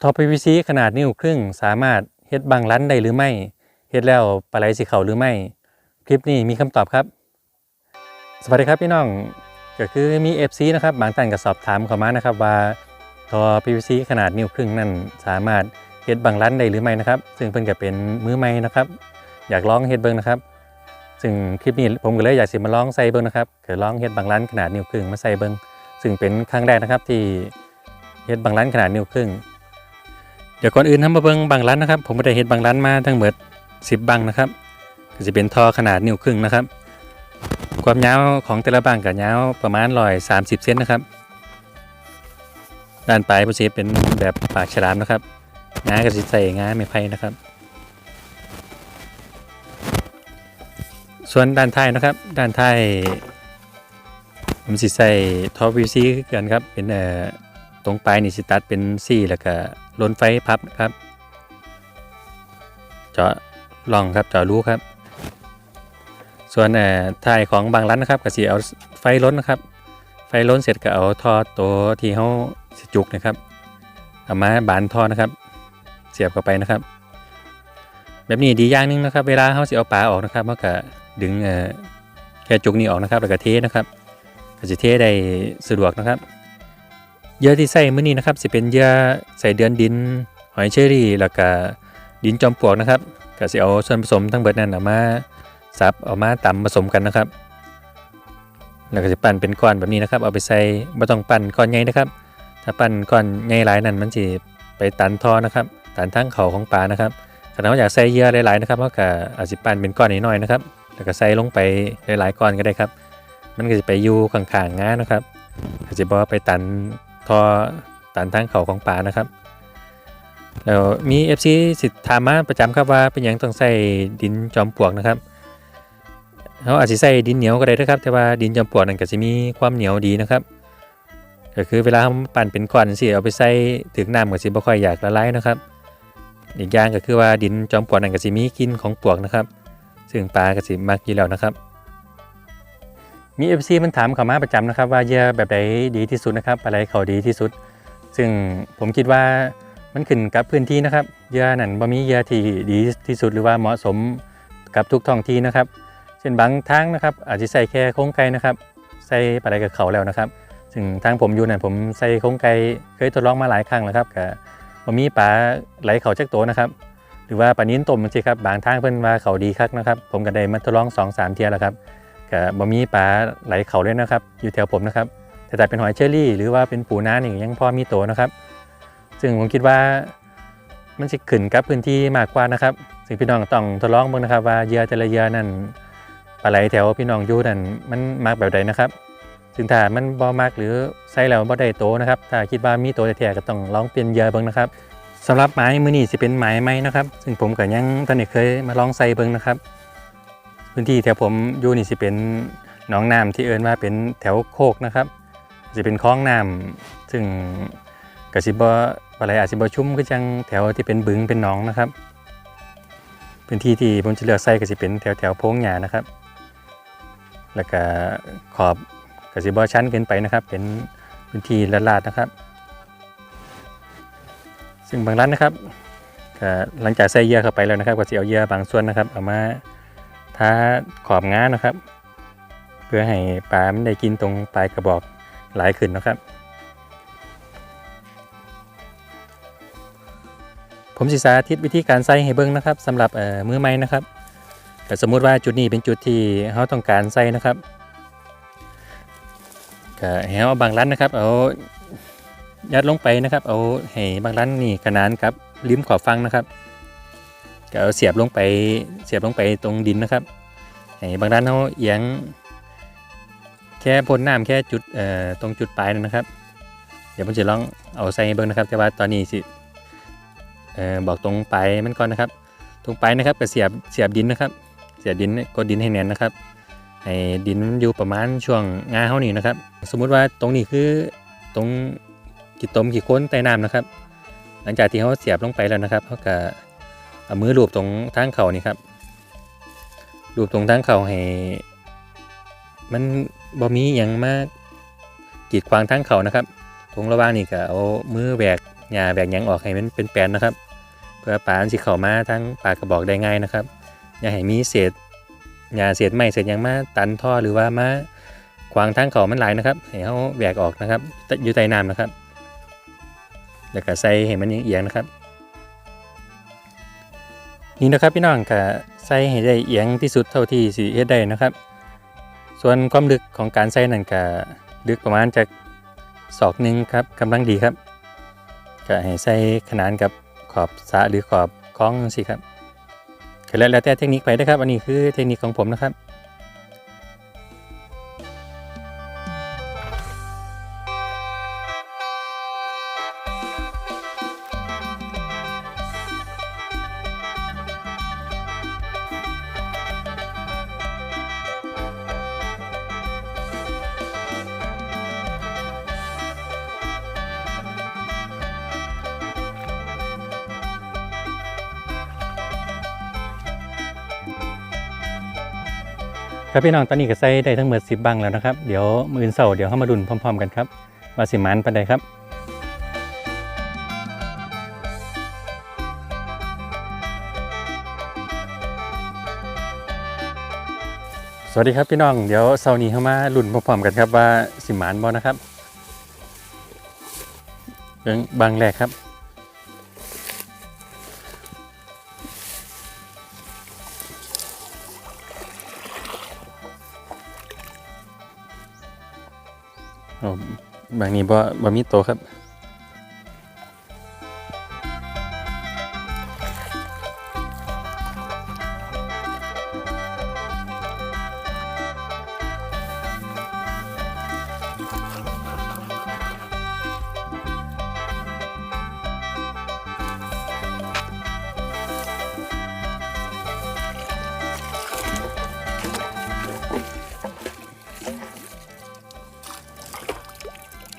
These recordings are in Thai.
ท่อ PVC ขนาดนิ้วครึ่งสามารถเฮ็ดบังลันได้หรือไม่เฮ็ดแล้วปลาไหลสิเข้าหรือไม่ คลิปนี้มีคำตอบครับ สวัสดีครับพี่น้องก็คือมี FC นะครับบางท่านก็สอบถามเข้ามานะครับว่าท่อ PVC ขนาดนิ้วครึ่งนั้นสามารถเฮ็ดบังลันได้หรือไม่นะครับ ซึ่งเพิ่นก็เป็นมือใหม่นะครับ อยากลองเฮ็ดเบิ่งนะครับ ซึ่งคลิปนี้ผมก็เลยอยากสิมาลองใส่เบิ่งนะครับก็ลองเฮ็ดบังลันขนาดนิ้วครึ่งมาใส่เบิ่งซึ่งเป็นครั้งแรกนะครับที่เฮ็ดบังลันขนาดนิ้วครึ่ง เดี๋ยวก่อนอื่นทำมาเบิ่งบังลันนะครับ ผมก็ได้เฮ็ดบังลันมาทั้งหมด10บังนะครับก็จะเป็นท่อขนาดนิ้วครึ่งนะครับ ความยาวของแต่ละบังก็ยาวประมาณ130เซนนะครับ ด้านปลายผมจะเป็นแบบปากฉลามนะครับงาก็จะใส่งาไม้ไผ่นะครับ ส่วนด้านท้ายนะครับ ด้านท้ายผมสิใส่ท่อ PVC คือกันครับเป็นเอ่อ ตรงปลายนี่สิตัดเป็นซี่แล้วก็ล้นไฟพับครับ เจาะร่องครับเจาะรูครับ ส่วนเอ่อท้ายของบางร้านนะครับก็สิเอาไฟล้นนะครับ ไฟล้นเสร็จก็เอาท่อตัวที่เขาสิจุกนะครับเอามาบานท่อนะครับ เสียบเข้าไปนะครับ แบบนี้ดีอย่างหนึงนะครับ เวลาเขาสิเอาปลาออกนะครับเขาก็ดึงเอ่อแค่จุกนี้ออกนะครับแล้วก็เทนะครับก็จะเทได้สะดวกนะครับ เยื่อที่ใส่มื้อนี้นะครับสิเป็นเหยื่อใส่เดือนดิน หอยเชอรี่แล้วก็ดินจอมปลวกนะครับก็สิเอาส่วนผสมทั้งเบิดนั้นเอามาซับเอามาตำผสมกันนะครับ แล้วก็จะปั้นเป็นก้อนแบบนี้นะครับ เอาไปใส่ไม่ต้องปั้นก้อนใหญ่นะครับ ถ้าปั้นก้อนใหญ่หลายนั้นมันจะไปตันท่อนะครับ ตันทั้งเขาของปลานะครับถ้าเราอยากใส่เหยื่อหลายๆนะครับก็อาจจะปั้นเป็นก้อนน้อยๆนะครับ แล้วก็ใส่ลงไปหลายๆก้อนก็ได้ครับ มันก็จะไปอยู่ข้างๆง้านะครับอาจจะบอกว่าไปตัน ทอตันทั้งเขาของปลานะครับแล้วมี FC สิทธิ์ถามาประจำครับว่าเป็นหยังต้องใส่ดินจอมปลวกนะครับเขาอาจจะใส่ดินเหนียวก็ได้นะครับ แต่ว่าดินจอมปลวกนั่นก็จะมีความเหนียวดีนะครับก็คือเวลาเราปั่นเป็นก้อนสิเอาไปใส่ถึงน้ำก็สิบ่ค่อยอยากละลายนะครับ อีกอย่างก็คือว่าดินจอมปลวกนั่นก็สิมีกลิ่นของปลวกนะครับ ซึ่งปลาก็สิมักอยู่แล้วนะครับ มี FC มันถามเขามาประจำนะครับ ว่าเยื่อแบบใดดีที่สุดนะครับ อะไรเขาดีที่สุด ซึ่งผมคิดว่ามันขึ้นกับพื้นที่นะครับเยื่อนั่นบ่มีเยื่อที่ดีที่สุดหรือว่าเหมาะสมกับทุกท้องที่นะครับ เช่นบางทางนะครับ อาจจะใส่แค่โครงไก่นะครับ ใส่ปลาไหลกับเขาแล้วนะครับ ซึ่งทางผมอยู่เนี่ยผมใส่โครงไก่เคยทดลองมาหลายครั้งแล้วครับกับบ่มีปลาไหลเขาจักตัวนะครับ หรือว่าปลานิ้นต้มจริงครับบางทางเพิ่นว่าเขาดีคักนะครับ ผมก็ได้มาทดลอง2อสามเทียแล้วครับ กับบ่มีปลาไหลเขาเลยนะครับ อยู่แถวผมนะครับ แต่ถ้าเป็นหอยเชอรี่ หรือว่าเป็นปูน้านี่ยังพอมีตัวนะครับ ซึ่งผมคิดว่ามันจะขึ้นกับพื้นที่มากกว่านะครับ ซึ่งพี่น้องต้องทดลองบิ่งนะครับ ว่าเหยื่อแต่ละเหยื่อนั่นปลาไหลแถวพี่น้องอยู่นั่นมันมักแบบใดนะครับ ซึ่งถ้ามันบ่มักหรือใส่แล้วบ่ได้โตนะครับ ถ้าคิดว่ามีโตแท้ๆก็ต้องลองเปลี่ยนเหยื่อบิ่งนะครับสำหรับไม้มื้อนี้สิเป็นไม้ไม้นะครับ ซึ่งผมก็ยังท่านได้เคยมาลองใส่เบิ่งนะครับ พื้นที่แถวผมอยู่นี่สิเป็นหนองน้ำที่เอิ้นว่าเป็นแถวโคกนะครับสิเป็นคลองน้ำซึ่งก็สิบ่ปลาไหลอาจสิบ่ชุ่มคือจังแถวที่เป็นบึงเป็นหนองนะครับ พื้นที่ที่ผมจะเลือกใส่ก็สิเป็นแถวแถวโพงหญ้านะครับ แล้วก็ขอบกระสิบอชั้นเกินไปนะครับ เป็นพื้นที่ละลาดนะครับ ซึ่งบางร้านนะครับหลังจากใส่เหยื่อเข้าไปแล้วนะครับก็จะเอาเหยื่อบางส่วนนะครับเอามา ทาขอบง้านะครับ เพื่อให้ปลามันได้กินตรงปลายกระบอกหลายขึ้นนะครับ ผมสิสาธิตวิธีการใส่ให้เบิ่งนะครับสำหรับมือใหม่นะครับแต่สมมุติว่าจุดนี้เป็นจุดที่เขาต้องการใส่นะครับก็ให้เอาบางร้นนะครับ เอายัดลงไปนะครับ เอาให้บางร้นนี่ขนานกับริมขอบฟังนะครับ ก็เอาเสียบลงไปเสียบลงไปตรงดินนะครับให้บางร้านเขาเอียง แค่พ่นน้ำแค่จุดเอ่อตรงจุดปลายนั่นนะครับ เดี๋ยวผมจะลองเอาใส่เบิ่งนะครับ แต่ว่าตอนนี้สิเอ่อบอกตรงปลายมันก่อนนะครับ ตรงปลายนะครับก็เสียบเสียบดินนะครับ เสียบดินกดดินให้แน่นนะครับให้ดินมันอยู่ประมาณช่วงงาเท่านี้นะครับ สมมุติว่าตรงนี้คือตรงขีดตมขีดค้นใต้น้ำนะครับ หลังจากที่เขาเสียบลงไปแล้วนะครับเขาก็ เอามือลูบตรงทางเข่านี่ครับลูบตรงทางเข่าให้ มันบ่มีอย่างมากกีดขวางทางเข่านะครับตรงระหว่างนี่ก็เอามือแหวกหญ้าแบกหยังออกให้มันเป็นแปนนะครับ เพื่อปลาอันสิเข้ามาทั้งปลากระบอกได้ง่ายนะครับอย่าให้มีเศษหญ้าเศษไม้เศษยังมาตันท่อหรือว่ามาขวางทางเขามันหลายนะครับให้เขาแบกออกนะครับอยู่ใต้น้ำนะครับ แล้วก็ใส่ให้มันเอียงนะครับ นี่นะครับพี่น้องก็ใส่ให้ได้เอียงที่สุดเท่าที่สิเฮ็ดได้นะครับ ส่วนความลึกของการใส่นั่นก็ลึกประมาณจากศอกหนึ่งครับกำลังดีครับก็ให้ใส่ขนานกับขอบสะหรือขอบคล้องสิครับก็แล้วแต่เทคนิคไปนะครับ อันนี้คือเทคนิคของผมนะครับ ครับพี่น้องตอนนี้ก็ใส่ได้ทั้งหมด10บังแล้วนะครับ เดี๋ยวมือเสาร์เดี๋ยวเข้ามาดุนพร้อม ๆ กันครับว่าสิมันปันใดครับสวัสดีครับพี่น้องเดี๋ยวเสาร์นี้เข้ามาลุ้นพร้อมๆกันครับว่าสิมานบอนะครับเรื่องบางแรกครับ บางนี้บ่บ่มีโตครับ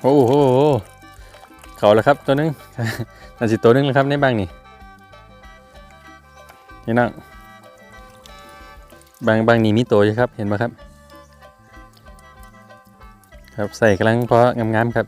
อ้โหเขาแล้วครับตัวนึงนั่นสิตัวนึงแล้วครับในบางนี่นี่นั่งบางบางนี่มีตัวอยู่ครับเห็นไหมครับ ครับใส่กำลังเพาะงามๆครับ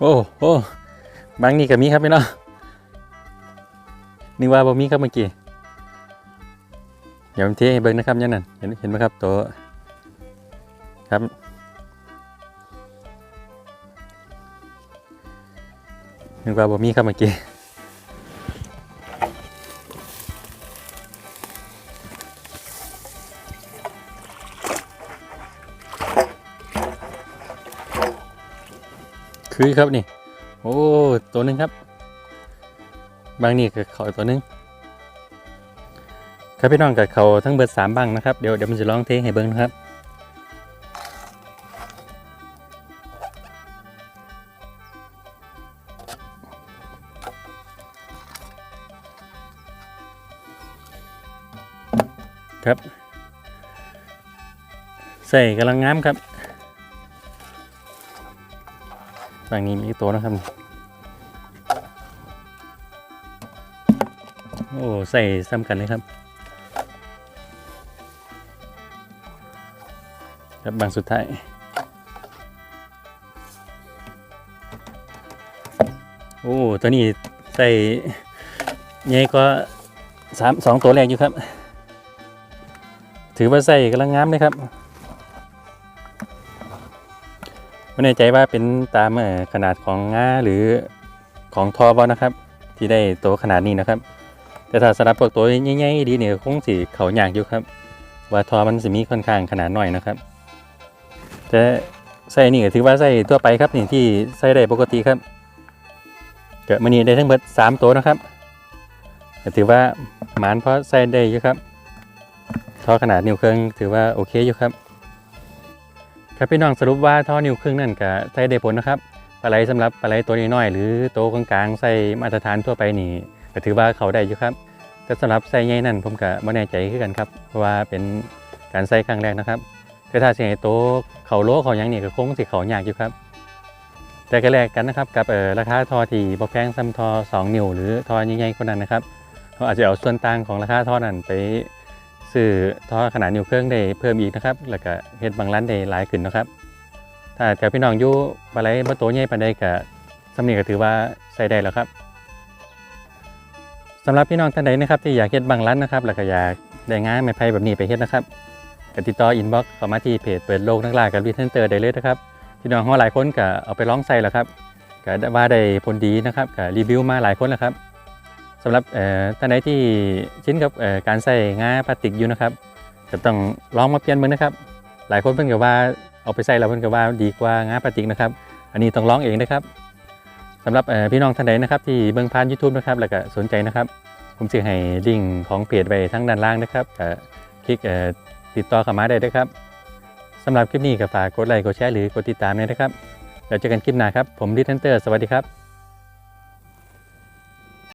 โอ้โอ้บางนี่ก็มีครับพี่น้องนึกว่าบ่มีครับเมื่อกี้เดี๋ยวผมเทให้เบิ้งนะครับยันนั่นเห็นเห็นไหมครับตัวครับนึกว่าบ่มีครับเมื่อกี้ คือครับนี่ โอ้ตัวหนึ่งครับ บางนี่กับเขาตัวหนึ่งครับพี่น้องกับเขาทั้งเบิดสามบังนะครับเดี๋ยวเดี๋ยวมันจะลองเทให้เบิ้งนะครับครับ ใส่กำลังงามครับ บางนี้มีตัวนะครับ โอ้ใส่ซ้ำกันเลยครับ ครับบางสุดท้ายโอ้ตัวนี้ใส่ใหญ่ก็สามสองตัวแรกอยู่ครับ ถือว่าใส่กำลังงามเลยครับ ไม่แน่ใจว่าเป็นตามขนาดของง่าหรือของทอบอนะครับ ที่ได้ตัวขนาดนี้นะครับ แต่ถ้าสำหรับพวกตัวใหญ่ๆดีเนี่ยคงสิเขายากอยู่ครับ ว่าทอมันสิมีค่อนข้างขนาดหน้อยนะครับแต่ใส่นี่ถือว่าใส่ทั่วไปครับนี่ที่ใส่ได้ปกติครับเกิดมันนี้ได้ทั้งหมดสามตัวนะครับถือว่าหมานเพราะใส่ได้อยู่ครับทอขนาดนิ้วเครื่องถือว่าโอเคอยู่ครับ ครับพี่น้องสรุปว่าท่อนิ้วครึ่งนั่นก็ใส่ได้ผลนะครับปลาไหลสำหรับปลาไหลตัวน้อยหรือโตวกลางๆใส่มาตรฐานทั่วไปนี่ก็ถือว่าเขาได้อยู่ครับ แต่สำหรับไส้ใหญ่นั่นผมก็ไม่แน่ใจคือกันครับเพราะว่าเป็นการใส่ครั้งแรกนะครับ แต่ถ้าให้โตเขาโลเขาหยังนี่ก็คงสิเขายากอยู่ครับ แต่ก็แลกกันนะครับกับเออราคาทอที่บ่แพงซ้ำทอ 2 นิ้วหรือทอใหญ่ๆคนนั้นนะครับเขาอาจจะเอาส่วนต่างของราคาทอนั้นไป ซื้อท่อขนาดนิ้วเครื่องได้เพิ่มอีกนะครับ แล้วก็เฮ็ดบางร้านได้หลายขึ้นนะครับ ถ้าแถวพี่น้องอยู่บ่ไรบ่โตใหญ่ปานใดก็สำนี้ก็ถือว่าใช้ได้แล้วครับสำหรับพี่น้องท่านใดนะครับที่อยากเฮ็ดบางร้านนะครับ แล้วก็อยากได้งานไม้ไผ่แบบนี้ไปเฮ็ดนะครับก็ติดต่ออินบ็อกซ์เข้ามาที่เพจเปิดโลกนักล่ากับรีเทนเตอร์ได้เลยนะครับพี่น้องเขาหลายคนก็เอาไปลองใส่แล้วครับก็ว่าได้ผลดีนะครับก็รีวิวมาหลายคนแล้วครับ สำหรับเอ่อท่านใดที่ชินกับการใส่งาพลาสติกอยู่นะครับก็ต้องลองมาเปลี่ยนมือนะครับ หลายคนเพิ่นก็ว่าเอาไปใส่แล้วเพิ่นก็ว่าดีกว่างาพลาสติกนะครับ อันนี้ต้องลองเองนะครับสำหรับพี่น้องท่านใดนะครับ ที่เบิ่งผ่าน YouTube นะครับแล้วก็สนใจนะครับ ผมสิให้ลิงก์ของเพจไว้ทั้งด้านล่างนะครับคลิกติดต่อเข้ามาได้เลยครับสำหรับคลิปนี้ก็ฝากกดไลค์กดแชร์หรือกดติดตามด้วยนะครับแล้วเจอกันคลิปหน้าครับผมดิทเทนเตอร์สวัสดีครับ